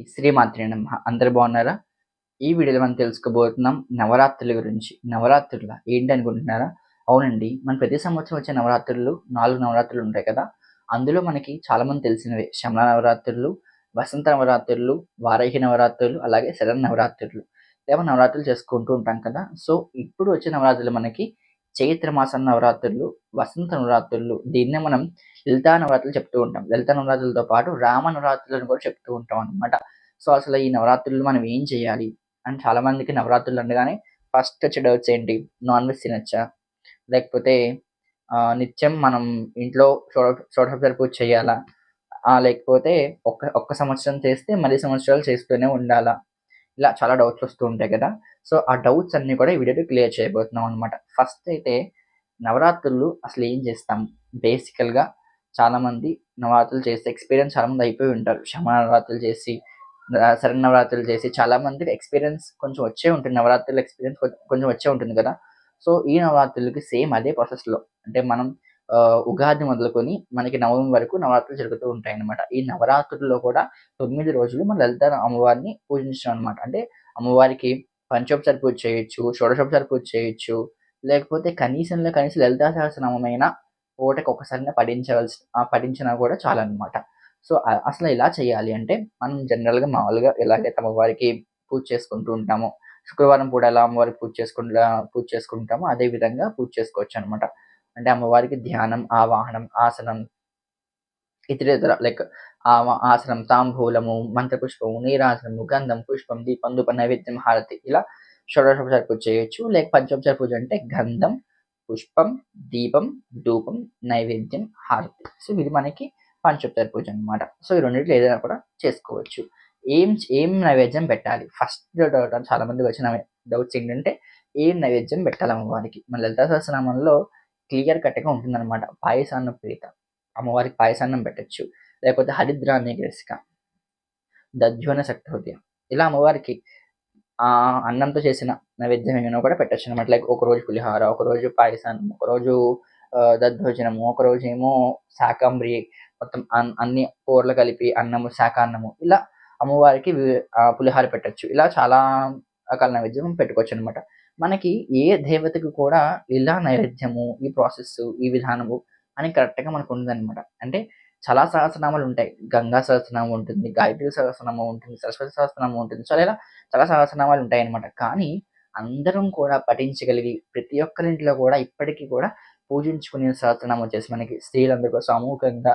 శ్రీమాత్రి నమ్మ అందరు బాగున్నారా? ఈ వీడియోలో మనం తెలుసుకోబోతున్నాం నవరాత్రుల గురించి. నవరాత్రుల? ఏంటి అనుకుంటున్నారా? అవునండి. మన ప్రతి సంవత్సరం వచ్చే నవరాత్రులు నాలుగు నవరాత్రులు ఉంటాయి కదా? అందులో మనకి చాలామంది తెలిసినవే. శమల నవరాత్రులు వసంత నవరాత్రులు వారాహి నవరాత్రులు అలాగే శరణ నవరాత్రులు. లేవ నవరాత్రులు చేసుకుంటూ ఉంటాం కదా? సో ఇప్పుడు వచ్చే నవరాత్రులు మనకి చైత్ర మాసం నవరాత్రులు వసంత నవరాత్రులు దీన్నే మనం లలితా నవరాత్రులు చెప్తూ ఉంటాం. లలితా నవరాత్రులతో పాటు రామ నవరాత్రులను కూడా చెప్తూ ఉంటాం అనమాట సో అసలు ఈ నవరాత్రులు మనం ఏం చేయాలి? అని చాలా మందికి నవరాత్రులు అనగానే ఫస్ట్ వచ్చే డౌట్స్ ఏంటి? నాన్ వెజ్ తినచ్చా? లేకపోతే నిత్యం మనం ఇంట్లో షోడ పూజ చేయాలా? లేకపోతే ఒక్క ఒక్క సంవత్సరం చేస్తే మళ్ళీ సంవత్సరాలు చేస్తూనే ఉండాలా? ఇలా చాలా డౌట్స్ వస్తూ ఉంటాయి కదా. సో ఆ డౌట్స్ అన్నీ కూడా ఈ వీడియోలో క్లియర్ చేయబోతున్నాం అనమాట ఫస్ట్ అయితే నవరాత్రులు అసలు ఏం చేస్తాం? బేసికల్గా చాలామంది నవరాత్రులు చేస్తే ఎక్స్పీరియన్స్ చాలామంది అయిపోయి ఉంటారు. శమ నవరాత్రులు చేసి సరైన శరణ నవరాత్రులు చేసి చాలామంది ఎక్స్పీరియన్స్ కొంచెం వచ్చే ఉంటుంది. నవరాత్రుల ఎక్స్పీరియన్స్ కొంచెం వచ్చే ఉంటుంది కదా. సో ఈ నవరాత్రులకి సేమ్ అదే ప్రాసెస్లో అంటే మనం ఉగాది మొదలుకొని మనకి నవమి వరకు నవరాత్రులు జరుగుతూ ఉంటాయి అనమాట ఈ నవరాత్రుల్లో కూడా తొమ్మిది రోజులు మన లలిత అమ్మవారిని పూజించడం అనమాట అంటే అమ్మవారికి పంచోపచార పూజ చేయొచ్చు షోడశోపచార పూజ చేయొచ్చు లేకపోతే కనీసంలో కనీసం లలితా సహస్రనామైన పూటకి ఒకసారి పఠించవలసి పఠించినా కూడా చాలన్నమాట. సో అసలు ఎలా చేయాలి అంటే మనం జనరల్గా మామూలుగా ఎలాగైతే అమ్మవారికి పూజ చేసుకుంటూ ఉంటామో శుక్రవారం పూట ఎలా అమ్మవారికి పూజ చేసుకుంటా పూజ చేసుకుంటామో అదే విధంగా పూజ చేసుకోవచ్చు అనమాట అంటే అమ్మవారికి ధ్యానం ఆవాహనం ఆసనం ఇతరేతర లైక్ ఆసనం తాంబూలము మంత్రపుష్పము నీరాసనము గంధం పుష్పం దీపం ధూప నైవేద్యం హారతి ఇలా షోడశోపచార పూజ చేయొచ్చు. లేక పంచోపచార పూజ అంటే గంధం పుష్పం దీపం ధూపం నైవేద్యం హారతి. సో ఇది మనకి పంచోపచార పూజ అన్నమాట. సో ఈ రెండింటిలో ఏదైనా కూడా చేసుకోవచ్చు. ఏం ఏం నైవేద్యం పెట్టాలి? ఫస్ట్ డౌట్ చాలా మంది వచ్చిన డౌట్స్ ఏంటంటే ఏం నైవేద్యం పెట్టాలి అమ్మవారికి? మన లలితా సహస్రనామంలో క్లియర్ కట్గా ఉంటుందన్నమాట. పాయసాన్నం ప్రీత. అమ్మవారికి పాయసాన్నం పెట్టచ్చు. లేకపోతే హరిద్రాన్ని గ్రసిక దధ్యోన శక్తి ఇలా అమ్మవారికి ఆ అన్నంతో చేసిన నైవేద్యం ఏమైనా కూడా పెట్టచ్చు అనమాట లైక్ ఒక రోజు పులిహార ఒకరోజు పాయసాన్నం ఒకరోజు ఆ, దద్దోజనము ఏమో శాకంబరి మొత్తం అన్- అన్ని కూరలు కలిపి అన్నము శాకాన్నము. ఇలా అమ్మవారికి పులిహార పెట్టచ్చు. ఇలా చాలా రకాల నైవేద్యం పెట్టుకోవచ్చు అనమాట మనకి ఏ దేవతకు కూడా ఇలా నైవేద్యము ఈ ప్రాసెస్ ఈ విధానము అని కరెక్ట్గా మనకు ఉందన్నమాట అంటే చాలా సహస్రనామాలు ఉంటాయి. గంగా సహస్రనామం ఉంటుంది గాయత్రి సహస్రనామం ఉంటుంది సరస్వతి సహస్రనామం ఉంటుంది సో ఇలా చాలా సహస్రనామాలు ఉంటాయి అన్నమాట కానీ అందరం కూడా పఠించగలిగి ప్రతి ఒక్కరింట్లో కూడా ఇప్పటికీ కూడా పూజించుకునే సహస్రనామం వచ్చేసి మనకి స్త్రీలందరూ సమూహంగా సామూహికంగా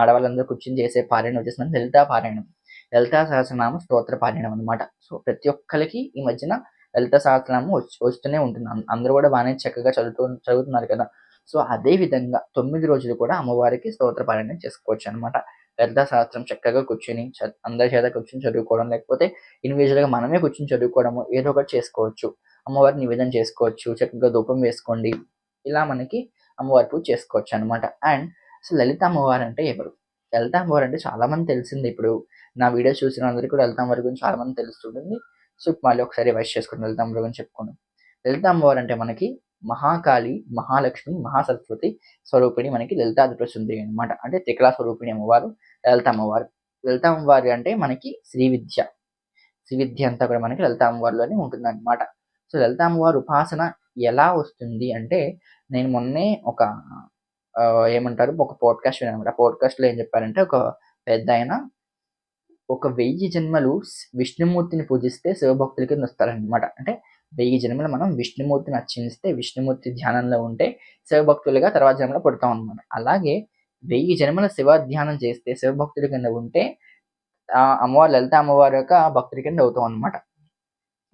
ఆడవాళ్ళందరూ కూర్చొని చేసే పారాయణం వచ్చేసి మనకి లలితా పారాయణం. లలితా సహస్రనామ స్తోత్ర పారాయణం అనమాట సో ప్రతి ఒక్కరికి ఈ మధ్యన లలిత సహస్రనామం వస్తూనే ఉంటుంది. అందరూ కూడా బాగానే చక్కగా చదువుతూ చదువుతున్నారు కదా. సో అదే విధంగా తొమ్మిది రోజులు కూడా అమ్మవారికి స్తోత్ర పారాయణం చేసుకోవచ్చు అనమాట లలిత సహస్రం చక్కగా కూర్చొని అందరి చేత కూర్చొని చదువుకోవడం లేకపోతే ఇండివిజువల్గా మనమే కూర్చొని చదువుకోవడము ఏదో ఒకటి చేసుకోవచ్చు. అమ్మవారిని నివేదన చేసుకోవచ్చు చక్కగా ధూపం వేసుకోండి. ఇలా మనకి అమ్మవారి పూజ చేసుకోవచ్చు అనమాట అండ్ అసలు లలిత అమ్మవారు అంటే ఎవరు? లలిత అమ్మవారు అంటే చాలా మంది తెలిసింది ఇప్పుడు. నా వీడియో చూసిన అందరికీ కూడా లలిత అమ్మవారి గురించి చాలామంది తెలుస్తుంటుంది. సో మళ్ళీ ఒకసారి వైస్ చేసుకుని లలిత అమ్మవారి చెప్పుకున్నాం. లలిత అమ్మవారు అంటే మనకి మహాకాళి మహాలక్ష్మి మహాసరస్వతి స్వరూపిణి మనకి లలితాధిపతి సుందరి అనమాట అంటే త్రికళా స్వరూపిణి అమ్మవారు లలిత అమ్మవారు. లలిత అమ్మవారి అంటే మనకి శ్రీ విద్య శ్రీ విద్య అంతా కూడా మనకి లలిత అమ్మవారిలోనే ఉంటుంది అనమాట సో లలిత అమ్మవారి ఉపాసన ఎలా వస్తుంది అంటే నేను మొన్నే ఒక ఏమంటారు ఒక పోడ్కాస్ట్ విన్నాను అనమాట పోడ్కాస్ట్లో ఏం చెప్పారంటే ఒక పెద్ద ఆయన ఒక వెయ్యి జన్మలు విష్ణుమూర్తిని పూజిస్తే శివభక్తుల కింద వస్తారనమాట అంటే వెయ్యి జన్మలు మనం విష్ణుమూర్తిని అర్చించితే విష్ణుమూర్తి ధ్యానంలో ఉంటే శివభక్తులుగా తర్వాత జన్మలో పుడతాం అనమాట అలాగే వెయ్యి జన్మల శివ ధ్యానం చేస్తే శివభక్తుల కింద ఉంటే ఆ అమ్మవారు లలిత అమ్మవారి యొక్క భక్తుడి కింద అవుతాం అనమాట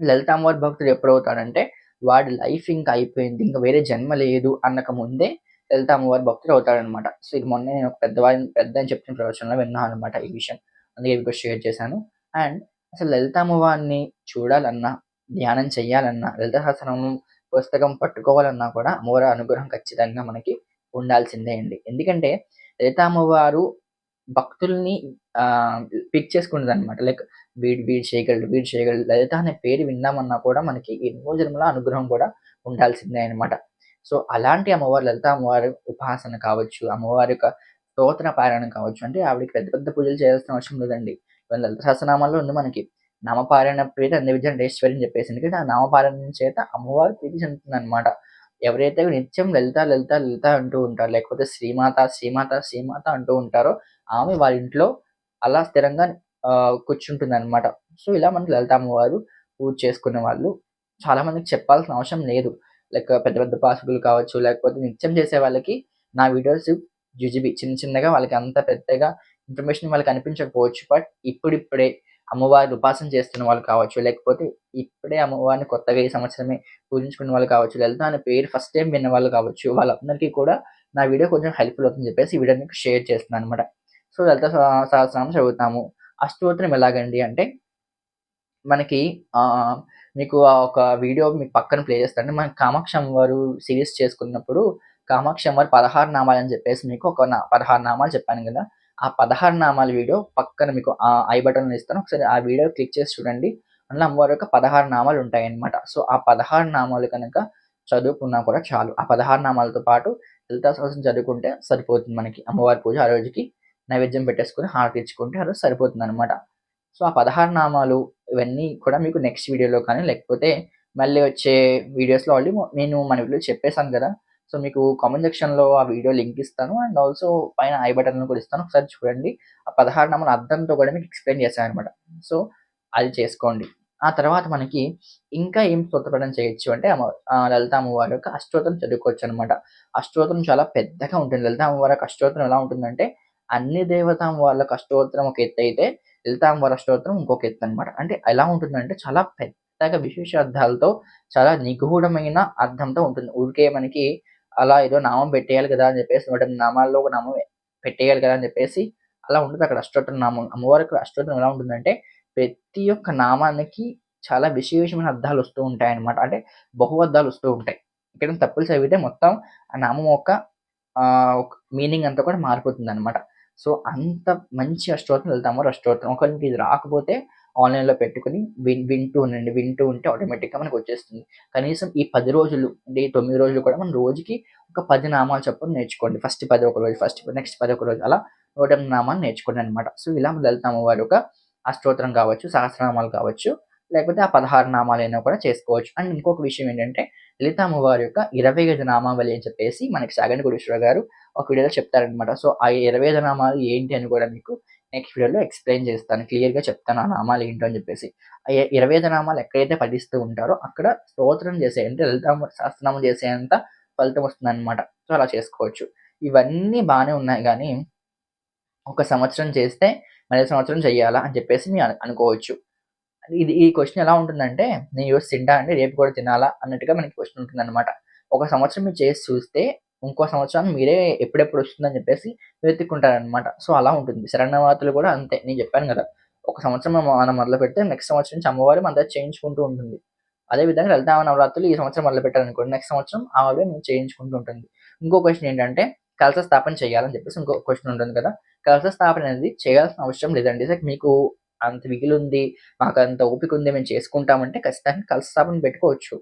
లలిత అమ్మవారి భక్తుడు ఎప్పుడు అవుతాడంటే వాడి లైఫ్ ఇంకా అయిపోయింది ఇంకా వేరే జన్మ లేదు అన్నక ముందే లలిత అమ్మవారి భక్తుడు అవుతాడనమాట సో ఇది మొన్న నేను ఒక పెద్దవారి పెద్ద అని చెప్పిన ప్రవచనంలో విన్నాను అనమాట ఈ విషయం. అందుకే మీకు షేర్ చేశాను. అండ్ అసలు లలిత అమ్మవారిని చూడాలన్నా ధ్యానం చేయాలన్నా లలిత సహస్రనామం పుస్తకం పట్టుకోవాలన్నా కూడా అమ్మవారి అనుగ్రహం ఖచ్చితంగా మనకి ఉండాల్సిందే అండి. ఎందుకంటే లలిత అమ్మవారు భక్తుల్ని పిక్ చేసుకుంటుంది అనమాట లైక్ వీడు వీడు చేయగలడు వీడు చేయగలడు లలిత అనే పేరు విన్నామన్నా కూడా మనకి ఎన్నో జన్మల అనుగ్రహం కూడా ఉండాల్సిందే అనమాట సో అలాంటి అమ్మవారు లలిత అమ్మవారి ఉపాసన కావచ్చు అమ్మవారి యొక్క స్తోత్ర పారాయణం కావచ్చు. అంటే ఆవిడకి పెద్ద పెద్ద పూజలు చేయాల్సిన అవసరం లేదండి. లలిత సహస్రనామాల్లో ఉంది మనకి. నామపారాయణ ప్రీతి అందవిద్యండేశ్వరి అని చెప్పేసి. ఎందుకంటే ఆ నామపారాయణ చేత అమ్మవారు ప్రీతి చెందుతుంది అనమాట ఎవరైతే నిత్యం లలిత లలిత లలిత అంటూ ఉంటారు లేకపోతే శ్రీమాత శ్రీమాత శ్రీమాత అంటూ ఉంటారో ఆమె వాళ్ళ ఇంట్లో అలా స్థిరంగా కూర్చుంటుంది అనమాట సో ఇలా మనకి లలిత అమ్మవారు పూజ చేసుకునే వాళ్ళు చాలా మందికి చెప్పాల్సిన అవసరం లేదు. లైక్ పెద్ద పెద్ద పాసుకులు కావచ్చు లేకపోతే నిత్యం చేసే వాళ్ళకి నా వీడియోస్ జుజిబి చిన్న చిన్నగా వాళ్ళకి అంత పెద్దగా ఇన్ఫర్మేషన్ వాళ్ళకి అనిపించకపోవచ్చు బట్ ఇప్పుడిప్పుడే అమ్మవారిని ఉపాసన చేస్తున్న వాళ్ళు కావచ్చు లేకపోతే ఇప్పుడే అమ్మవారిని కొత్తగా ఈ సంవత్సరమే పూజించుకున్న వాళ్ళు కావచ్చు లేదా అనే పేరు ఫస్ట్ టైం విన్న వాళ్ళు కావచ్చు వాళ్ళందరికీ కూడా నా వీడియో కొంచెం హెల్ప్ఫుల్ అవుతుందని చెప్పేసి ఈ వీడియో మీకు షేర్ చేస్తున్నాను అనమాట సో లలిత సహస్రనామం చదువుతాము. అష్టోత్తరం ఎలాగండి అంటే మనకి మీకు ఒక వీడియో మీకు పక్కన ప్లే చేస్తాను. మన కామాక్షి అమ్మవారు సిరీస్ చేసుకున్నప్పుడు కామాక్షి అమ్మవారి పదహారు నామాలు అని చెప్పేసి మీకు ఒక పదహారు నామాలు చెప్పాను కదా. ఆ పదహారు నామాల వీడియో పక్కన మీకు ఆ ఐ బటన్ ఇస్తాను. ఒకసారి ఆ వీడియో క్లిక్ చేసి చూడండి. అందులో అమ్మవారి యొక్క పదహారు నామాలు ఉంటాయి అన్నమాట సో ఆ పదహారు నామాలు కనుక చదువుకున్నా కూడా చాలు. ఆ పదహారు నామాలతో పాటు లలితా సహస్రం చదువుకుంటే సరిపోతుంది మనకి. అమ్మవారి పూజ ఆ రోజుకి నైవేద్యం పెట్టేసుకుని హారతి ఇచ్చుకుంటే ఆ రోజు సరిపోతుంది అనమాట సో ఆ పదహారు నామాలు ఇవన్నీ కూడా మీకు నెక్స్ట్ వీడియోలో కానీ లేకపోతే మళ్ళీ వచ్చే వీడియోస్లో ఆల్రెడీ నేను మన వీడియో చెప్పేశాను కదా. సో మీకు కామెంట్ సెక్షన్లో ఆ వీడియో లింక్ ఇస్తాను. అండ్ ఆల్సో పైన ఐ బటన్ కూడా ఇస్తాను. ఒకసారి చూడండి. ఆ పదహారు నమ్మల అర్థంతో కూడా మీకు ఎక్స్ప్లెయిన్ చేశాను అనమాట సో అది చేసుకోండి. ఆ తర్వాత మనకి ఇంకా ఏం స్తోత్రపడం చేయొచ్చు అంటే లలిత అమ్మవారి యొక్క అష్టోత్తరం చదువుకోవచ్చు అనమాట అష్టోత్తరం చాలా పెద్దగా ఉంటుంది. లలిత అమ్మవారి యొక్క అష్టోత్తరం ఎలా ఉంటుందంటే అన్ని దేవతాం వాళ్ళకి అష్టోత్తరం ఒక ఎత్తు అయితే లలిత అమ్మవారి అష్టోత్తరం ఇంకొక ఎత్తు అనమాట అంటే ఎలా ఉంటుందంటే చాలా పెద్దగా విశేష అర్థాలతో చాలా నిగూఢమైన అర్థంతో ఉంటుంది. ఊరికే మనకి అలా ఏదో నామం పెట్టేయాలి కదా అని చెప్పేసి నూట నామాల్లో ఒక నామం పెట్టేయాలి కదా అని చెప్పేసి అలా ఉంటుంది అక్కడ అష్టోత్తర నామం. అమ్మవారికి అష్టోత్తరం ఎలా ఉంటుందంటే ప్రతి ఒక్క నామానికి చాలా విశేషమైన అర్థాలు వస్తూ ఉంటాయి అనమాట అంటే బహు అర్థాలు వస్తూ ఉంటాయి. ఇక్కడ తప్పులు చదివితే మొత్తం ఆ నామం యొక్క మీనింగ్ అంతా కూడా మారిపోతుంది అనమాట సో అంత మంచి అష్టోత్తరం వెళ్తాము అష్టోత్తరం. ఒకరికి ఇది రాకపోతే ఆన్లైన్లో పెట్టుకుని విన్ వింటూ ఉండండి వింటూ ఉంటే ఆటోమేటిక్గా మనకు వచ్చేస్తుంది. కనీసం ఈ పది రోజులు అంటే ఈ తొమ్మిది రోజులు కూడా మనం రోజుకి ఒక పది నామాలు చెప్పడం నేర్చుకోండి. ఫస్ట్ పది ఒక రోజు ఫస్ట్ నెక్స్ట్ పది ఒక రోజు అలా నూట ఎనిమిది నామాలు నేర్చుకోండి అనమాట సో ఇలా లలితామ వారి ఒక అష్టోత్తరం కావచ్చు సహస్రనామాలు కావచ్చు లేకపోతే ఆ పదహారు నామాలైనా కూడా చేసుకోవచ్చు. అండ్ ఇంకొక విషయం ఏంటంటే లలిత వారి యొక్క ఇరవై ఐదు నామావళి అని చెప్పేసి మనకి సాగండి గుడేశ్వర గారు ఒక వీడియోలో చెప్తారనమాట సో ఆ ఇరవై ఐదు నామాలు ఏంటి అని కూడా మీకు నెక్స్ట్ వీడియోలో ఎక్స్ప్లెయిన్ చేస్తాను క్లియర్గా చెప్తాను ఆ నామాలు ఏంటో అని చెప్పేసి. ఇరవై ఐదు నామాలు ఎక్కడైతే పఠిస్తూ ఉంటారో అక్కడ స్తోత్రం చేసే అంటే లలిత శాస్త్రనామం చేసేంత ఫలితం వస్తుందన్నమాట. సో అలా చేసుకోవచ్చు. ఇవన్నీ బాగానే ఉన్నాయి కానీ ఒక సంవత్సరం చేస్తే మళ్ళీ సంవత్సరం చేయాలా అని చెప్పేసి మీరు అనుకోవచ్చు. ఇది ఈ క్వశ్చన్ ఎలా ఉంటుందంటే నేను ఈరోజు తింటా అంటే రేపు కూడా తినాలా అన్నట్టుగా మనకి క్వశ్చన్ ఉంటుంది అనమాట ఒక సంవత్సరం మీరు చేసి చూస్తే ఇంకో సంవత్సరం మీరే ఎప్పుడెప్పుడు వస్తుందని చెప్పేసి వెతుక్కుంటారనమాట సో అలా ఉంటుంది. శరణవాతులు కూడా అంతే. నేను చెప్పాను కదా ఒక సంవత్సరం మనం మొదలు పెడితే నెక్స్ట్ సంవత్సరం నుంచి అమ్మవారి మన చేయించుకుంటూ ఉంటుంది. అదేవిధంగా లలితా నవరాత్రులు ఈ సంవత్సరం మొదలు పెట్టారనుకోండి నెక్స్ట్ సంవత్సరం ఆవిడ మేము చేయించుకుంటూ ఉంటుంది. ఇంకో క్వశ్చన్ ఏంటంటే కలస స్థాపన చేయాలని చెప్పేసి ఇంకో క్వశ్చన్ ఉంటుంది కదా కలస స్థాపన అనేది చేయాల్సిన అవసరం లేదండి. సార్ మీకు అంత మిగిలి ఉంది మాకు అంత ఓపిక ఉంది మేము చేసుకుంటామంటే ఖచ్చితంగా కలస స్థాపన పెట్టుకోవచ్చు.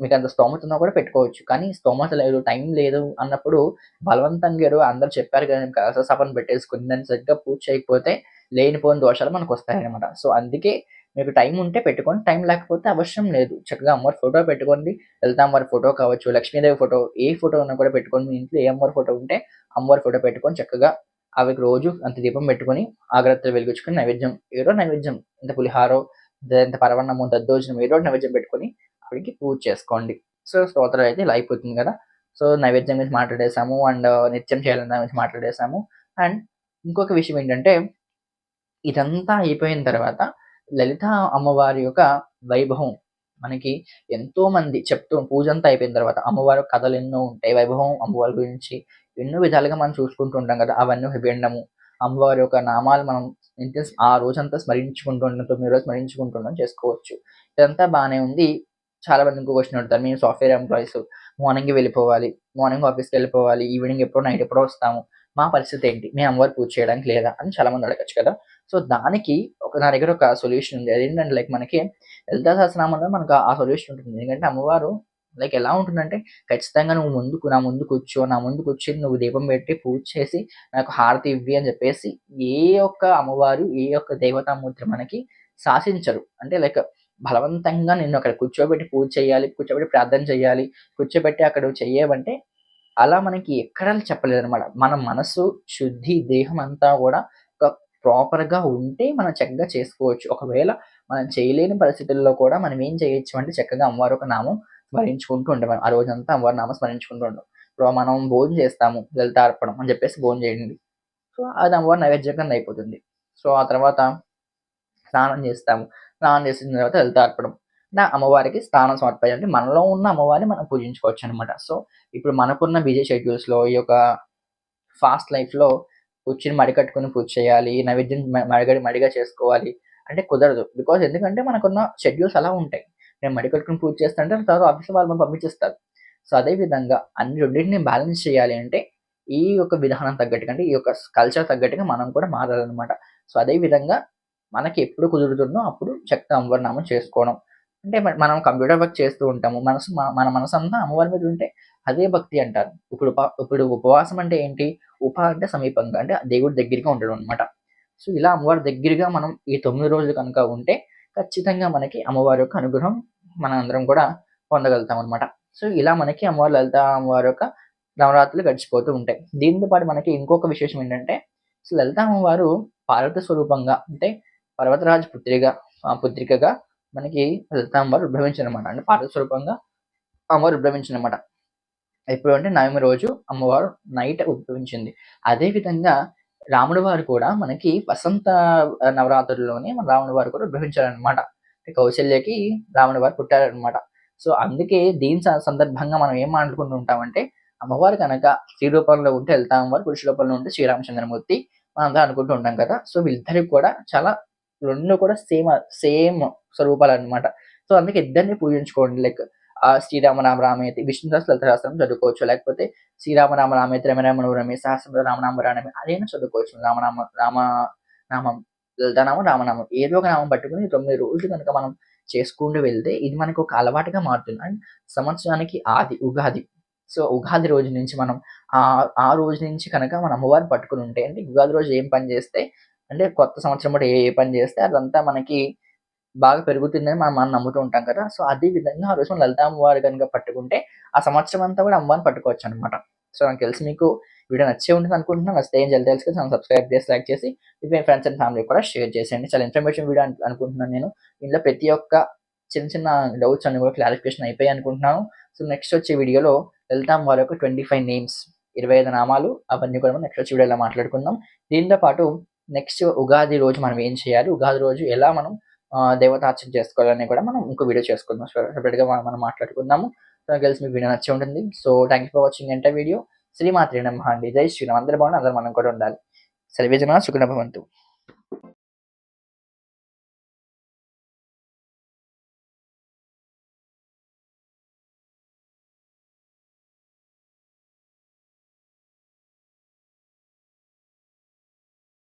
మీకు అంత స్తోమత ఉన్నా కూడా పెట్టుకోవచ్చు. కానీ స్తోమత లేదు టైం లేదు అన్నప్పుడు బలవంతంగా అందరు చెప్పారు కదా కలస సభను పెట్టేసుకుని దాన్ని సరిగ్గా పూజ చేయకపోతే లేనిపోయిన దోషాలు మనకు వస్తాయన్నమాట. సో అందుకే మీకు టైం ఉంటే పెట్టుకోండి టైం లేకపోతే అవసరం లేదు. చక్కగా అమ్మవారి ఫోటో పెట్టుకోండి వెళ్తాం అమ్మవారి ఫోటో కావచ్చు లక్ష్మీదేవి ఫోటో ఏ ఫోటో ఉన్నా కూడా పెట్టుకోండి మీ ఇంట్లో ఏ అమ్మవారి ఫోటో ఉంటే అమ్మవారి ఫోటో పెట్టుకొని చక్కగా అవి రోజు అంత దీపం పెట్టుకొని ఆగ్రత్తలు వెలిగించుకొని నైవేద్యం ఏదో నైవేద్యం ఇంత పులిహారో ఇంత పరవన్నము దద్దోజనం ఏదో నైవేద్యం పెట్టుకొని అక్కడికి పూజ చేసుకోండి. సో స్తోత్రం అయితే ఇలా అయిపోతుంది కదా. సో నైవేద్యం గురించి మాట్లాడేసాము అండ్ నిత్యం చేయాలని దాని గురించి మాట్లాడేసాము. అండ్ ఇంకొక విషయం ఏంటంటే ఇదంతా అయిపోయిన తర్వాత లలిత అమ్మవారి యొక్క వైభవం మనకి ఎంతో మంది చెప్తూ పూజ అంతా అయిపోయిన తర్వాత అమ్మవారి కథలు ఎన్నో ఉంటాయి. వైభవం అమ్మవారి గురించి ఎన్నో విధాలుగా మనం చూసుకుంటూ ఉంటాం కదా. అవన్నీ వినడము అమ్మవారి యొక్క నామాలు మనం ఆ రోజంతా స్మరించుకుంటూ ఉంటాం తొమ్మిది రోజు స్మరించుకుంటుండం చేసుకోవచ్చు. ఇదంతా బాగానే ఉంది. చాలా మంది ఇంకో క్వశ్చన్ అడుగుతారు. మేము సాఫ్ట్వేర్ ఎంప్లాయీస్ మార్నింగ్ వెళ్ళిపోవాలి మార్నింగ్ ఆఫీస్కి వెళ్ళిపోవాలి ఈవినింగ్ ఎప్పుడో నైట్ ఎప్పుడో వస్తాము. మా పరిస్థితి ఏంటి? మేము అమ్మవారు పూజ చేయడానికి లేదా అని చాలా మంది అడగచ్చు కదా. సో దానికి ఒక నా దగ్గర ఒక సొల్యూషన్ ఉంది. అదేంటంటే లైక్ మనకి లలితా సహస్రనామంలో మనకు ఆ సొల్యూషన్ ఉంటుంది. ఎందుకంటే అమ్మవారు లైక్ ఎలా ఉంటుందంటే ఖచ్చితంగా నువ్వు ముందుకు నా ముందు కూర్చో నా ముందు కూర్చొని నువ్వు దీపం పెట్టి పూజ చేసి నాకు హారతి ఇవ్వి అని చెప్పేసి ఏ ఒక్క అమ్మవారు ఏ ఒక్క దేవతామూర్తి మనకి శాసించరు. అంటే లైక్ బలవంతంగా నిన్ను అక్కడ కూర్చోబెట్టి పూజ చేయాలి కూర్చోబెట్టి ప్రార్థన చేయాలి కూర్చోబెట్టి అక్కడ చేయమంటే అలా మనకి ఎక్కడ చెప్పలేదు అనమాట మన మనసు శుద్ధి దేహం అంతా కూడా ఒక ప్రాపర్గా ఉంటే మనం చక్కగా చేసుకోవచ్చు. ఒకవేళ మనం చేయలేని పరిస్థితుల్లో కూడా మనం ఏం చేయొచ్చు అంటే చక్కగా అమ్మవారు ఒక నామం స్మరించుకుంటూ ఉంటాం ఆ రోజంతా అమ్మవారి నామం స్మరించుకుంటూ ఉంటాం ఇప్పుడు మనం భోజనం చేస్తాము లలితార్పణం అని చెప్పేసి భోజనం చేయండి. సో అది అమ్మవారి నైవేద్యంగా అయిపోతుంది. సో ఆ తర్వాత స్నానం చేస్తాము. స్నానం చేసిన తర్వాత లలితార్పణం నా అమ్మవారికి స్నానం సమర్పించాలి అంటే మనలో ఉన్న అమ్మవారిని మనం పూజించుకోవచ్చు అనమాట సో ఇప్పుడు మనకున్న బిజీ షెడ్యూల్స్లో ఈ యొక్క ఫాస్ట్ లైఫ్లో కూర్చుని మడికట్టుకుని పూజ చేయాలి నైవేద్యం మడిగడి మడిగా చేసుకోవాలి అంటే కుదరదు. బికాజ్ ఎందుకంటే మనకున్న షెడ్యూల్స్ అలా ఉంటాయి. నేను మడికట్టుకుని పూజ చేస్తుంటే తర్వాత ఆఫీస్ వాళ్ళు మనం పంపించేస్తారు. సో అదే విధంగా అన్ని రెండింటిని బ్యాలెన్స్ చేయాలి అంటే ఈ యొక్క విధానం తగ్గట్టుగా అంటే ఈ యొక్క కల్చర్ తగ్గట్టుగా మనం కూడా మారాలన్నమాట. సో అదే విధంగా మనకి ఎప్పుడు కుదురుతుందో అప్పుడు శక్తి అమ్మవారి చేసుకోవడం. అంటే మనం కంప్యూటర్ వర్క్ చేస్తూ ఉంటాము. మనసు మన మనసు అంతా అమ్మవారి మీద ఉంటే అదే భక్తి అంటారు. ఇప్పుడు ఇప్పుడు ఉపవాసం అంటే ఏంటి? ఉప అంటే సమీపంగా అంటే దేవుడి దగ్గరగా ఉండడం అనమాట సో ఇలా అమ్మవారి దగ్గరగా మనం ఈ తొమ్మిది రోజులు కనుక ఉంటే ఖచ్చితంగా మనకి అమ్మవారి యొక్క అనుగ్రహం మన అందరం కూడా పొందగలుగుతాం అనమాట సో ఇలా మనకి అమ్మవారి లలిత అమ్మవారి యొక్క నవరాత్రులు గడిచిపోతూ ఉంటాయి. దీంతో పాటు మనకి ఇంకొక విశేషం ఏంటంటే సో లలిత అమ్మవారు పార్వత స్వరూపంగా అంటే పర్వతరాజు పుత్రిగా పుత్రికగా మనకి లలిత అమ్మవారు ఉద్భవించిన అనమాట అంటే పార్వత స్వరూపంగా అమ్మవారు ఉద్భవించారనమాట ఎప్పుడు అంటే నవమి రోజు అమ్మవారు నైట్ ఉద్భవించింది. అదేవిధంగా రాముడి వారు కూడా మనకి వసంత నవరాత్రుల్లోనే మన రాముడి వారు కూడా ఉద్భవించారనమాట కౌశల్యకి రాముడి వారు పుట్టారనమాట సో అందుకే దీని సందర్భంగా మనం ఏం మాట్లాడుకుంటూ ఉంటామంటే అమ్మవారు కనుక స్త్రీ రూపంలో ఉంటే వెళ్తాం వారు పురుష రూపంలో ఉంటే శ్రీరామచంద్రమూర్తి మనం అంతా అనుకుంటూ ఉంటాం కదా. సో వీళ్ళిద్దరికి కూడా చాలా రెండు కూడా సేమ్ సేమ్ స్వరూపాలు అనమాట సో అందుకే ఇద్దరిని పూజించుకోండి. లైక్ ఆ శ్రీరామనామ రామేతి విష్ణుదాస్ లలిత శాస్త్రం చదువుకోవచ్చు. లేకపోతే శ్రీరామనామ రామేతి రమరామను రమే సహస్ర రామనామ రామే చదువుకోవచ్చు. రామనామ రామ నామం లలితానామం రామనామం. ఏదో ఒక నామం పట్టుకుని తొమ్మిది రోజులు కనుక మనం చేసుకుంటూ వెళ్తే ఇది మనకు ఒక అలవాటుగా మారుతుంది. అండ్ సంవత్సరానికి ఆది ఉగాది. సో ఉగాది రోజు నుంచి మనం ఆ ఆ రోజు నుంచి కనుక మన అమ్మవారిని పట్టుకుని ఉంటే అంటే ఉగాది రోజు ఏం పని చేస్తే అంటే కొత్త సంవత్సరం కూడా ఏ ఏ పని చేస్తే అదంతా మనకి బాగా పెరుగుతుందని మనం మనం నమ్ముతూ ఉంటాం కదా. సో అదే విధంగా ఆ రోజు లలిత అమ్మవారి కనుక పట్టుకుంటే ఆ సంవత్సరం అంతా కూడా అమ్మవారిని పట్టుకోవచ్చు అనమాట సో నాకు తెలిసి మీకు వీడియో నచ్చే ఉంటుంది అనుకుంటున్నాను. నచ్చితే ఏం జల్ది తెలుసు సబ్స్క్రైబ్ చేసి లైక్ చేసి మీ ఫ్రెండ్స్ అండ్ ఫ్యామిలీ కూడా షేర్ చేసేయండి. చాలా ఇన్ఫర్మేషన్ వీడియో అనుకుంటున్నాను నేను. ఇందులో ప్రతి ఒక్క చిన్న చిన్న డౌట్స్ అన్ని కూడా క్లారిఫికేషన్ అయిపోయాయి అనుకుంటున్నాను. సో నెక్స్ట్ వచ్చే వీడియోలో వెళ్తాం వారి యొక్క ట్వంటీ ఫైవ్ నేమ్స్ ఇరవై ఐదు నామాలు అవన్నీ కూడా నెక్స్ట్ వచ్చే వీడియోలో మాట్లాడుకుందాం. దీంతో పాటు నెక్స్ట్ ఉగాది రోజు మనం ఏం చేయాలి? ఉగాది రోజు ఎలా మనం దేవతార్చన చేసుకోవాలని కూడా మనం ఇంకో వీడియో చేసుకుందాం. సెపరేట్గా మనం మాట్లాడుకుందాము. నాకు కలిసి మీకు వీడియో నచ్చి ఉంటుంది. So thank you for watching enter video. శ్రీమాత్రి నమ్మ అండి. జై శ్రీరామ్. అందరూ బాగుండి అందరూ మనం కూడా ఉండాలి. సర్వేజన సుఖన భవంతు.